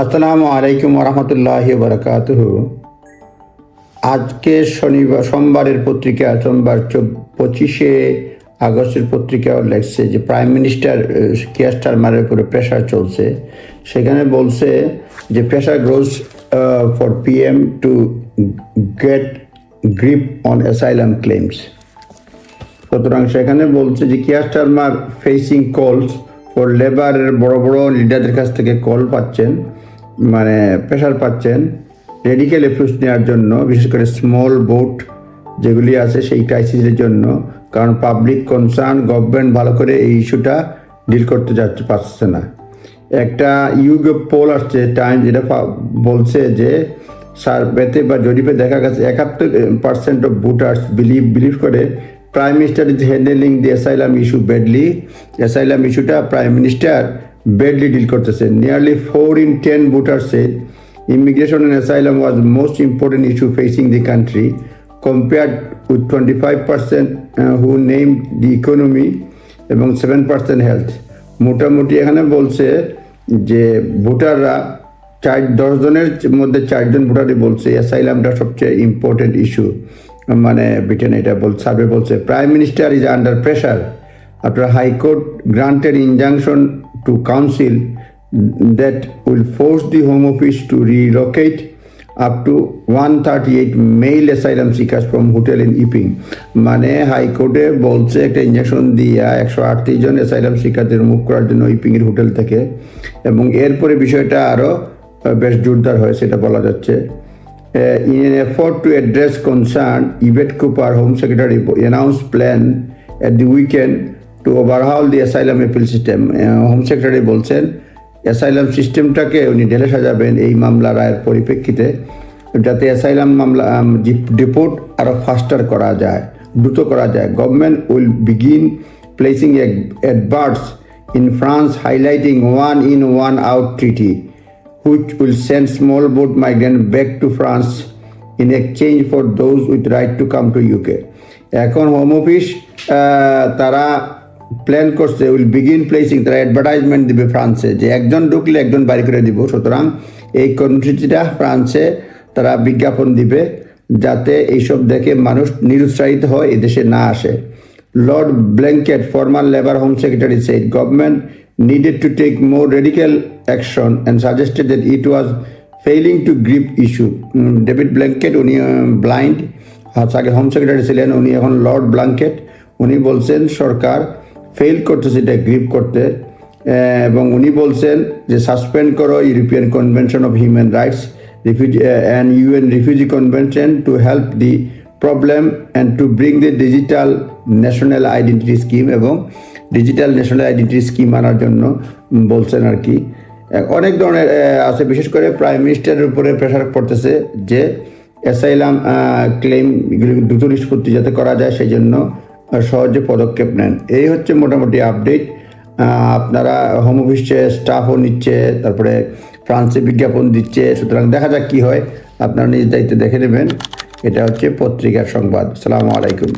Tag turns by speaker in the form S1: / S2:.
S1: আসসালামু আলাইকুম রহমতুল্লাহ বরকাতুহ আজকে শনিবার, সোমবারের পত্রিকা, সোমবার পঁচিশে আগস্টের পত্রিকাও লেখছে যে প্রাইম মিনিস্টার কেয়ার স্টারমারের উপরে প্রেশার চলছে। সেখানে বলছে যে pressure grows for PM to get grip on asylum claims সুতরাং সেখানে বলছে যে কিয়ার ফেসিং কলস ফর লেবারের বড় বড় লিডারদের কাছ থেকে কল পাচ্ছেন। মানে প্রেশার পাচ্ছেন রেডিক্যাল অ্যাপ্রোচ নেওয়ার জন্য, বিশেষ করে স্মল বোট যেগুলি আছে সেই ক্রাইসিসের জন্য, কারণ পাবলিক কনসার্ন গভর্নমেন্ট ভালো করে এই ইস্যুটা ডিল করতে যাচ্ছে পারছে না। একটা ইউগ পোল আসছে টাইম যেটা বলছে যে সার্ভেতে বা জরিপে দেখা গেছে একাত্তর percent of voters believe believe করে prime minister is handling the asylum issue badly asylum ইস্যুটা প্রাইম মিনিস্টার বেডলি ডিল করতেছে। Nearly four in ten voter said immigration and asylum was most important issue facing the country compared with 25% uh, who named the economy এবং seven percent health মোটামুটি এখানে বলছে যে ভোটাররা চার দশজনের মধ্যে চারজন ভোটারই বলছে অ্যাসাইলামটা সবচেয়ে ইম্পর্টেন্ট ইস্যু মানে ব্রিটেন এটা বল সার্ভে বলছে prime minister is under pressure after high court granted injunction to council that will force the Home Office to relocate up to 138 male asylum seekers from hotel in Iping মানে হাইকোর্টে বলছে একটা injection দিয়া একশো আটত্রিশ জন asylum শিকারদের move করার জন্য ইপিংয়ের hotel থেকে এবং এরপরে বিষয়টা আরও বেশ জোরদার হয় সেটা বলা যাচ্ছে Uh, in an effort to address concern, Yvette Cooper, Home Secretary, announced plan at the weekend overhaul the asylum appeal system. Uh, Home Secretary বলছেন অ্যাসাইলাম সিস্টেমটাকে উনি ঢেলে সাজাবেন এই মামলা রায়ের পরিপ্রেক্ষিতে যাতে অ্যাসাইলাম মামলা ডিপোর্ট আরও ফাস্টার করা যায় দ্রুত করা যায় government will begin placing adverts in France highlighting one in one out treaty which will send small boat migrants back to France in exchange for those with right to come to UK. এখন home office তারা plan করছে will begin placing তারা advertisement দিবে ফ্রান্সে যে একজন ঢুকলে একজন বাড়ি করে দিব। সুতরাং এই কর্মসূচিটা ফ্রান্সে তারা বিজ্ঞাপন দিবে যাতে এইসব দেখে মানুষ নিরুৎসাহিত হয় এদেশে না আসে। Lord Blunkett former labour home secretary said government needed to take more radical action and suggested it was failing to grip issue. Um, David Blunkett উনি ব্লাইন্ড আগে হোম সেক্রেটারি ছিলেন উনি এখন লর্ড ব্ল্যাঙ্কেট উনি বলছেন সরকার ফেল করতেছে এটা grip করতে। এবং উনি বলছেন যে, সাসপেন্ড করো European convention of human rights, refugee and UN refugee convention to help the problem and to bring the digital national identity scheme এবং ডিজিটাল ন্যাশনাল আইডেন্টিটি স্কিম আনার জন্য বলছেন আর কি। অনেক ধরনের আছে, বিশেষ করে প্রাইম মিনিস্টারের উপরে প্রেশার পড়তেছে যে অ্যাসাইলাম ক্লেমগুলি দ্রুত নিষ্পত্তি যাতে করা যায়, সেই জন্য সহজে পদক্ষেপ নেন। এই হচ্ছে মোটামুটি আপডেট আপনারা হোম অফিসে স্টাফও নিচ্ছে, তারপরে ফ্রান্সে বিজ্ঞাপন দিচ্ছে। সুতরাং দেখা যাক কী হয়। আপনারা নিজ দায়িত্বে দেখে নেবেন। এটা হচ্ছে পত্রিকার সংবাদ। সালামু আলাইকুম।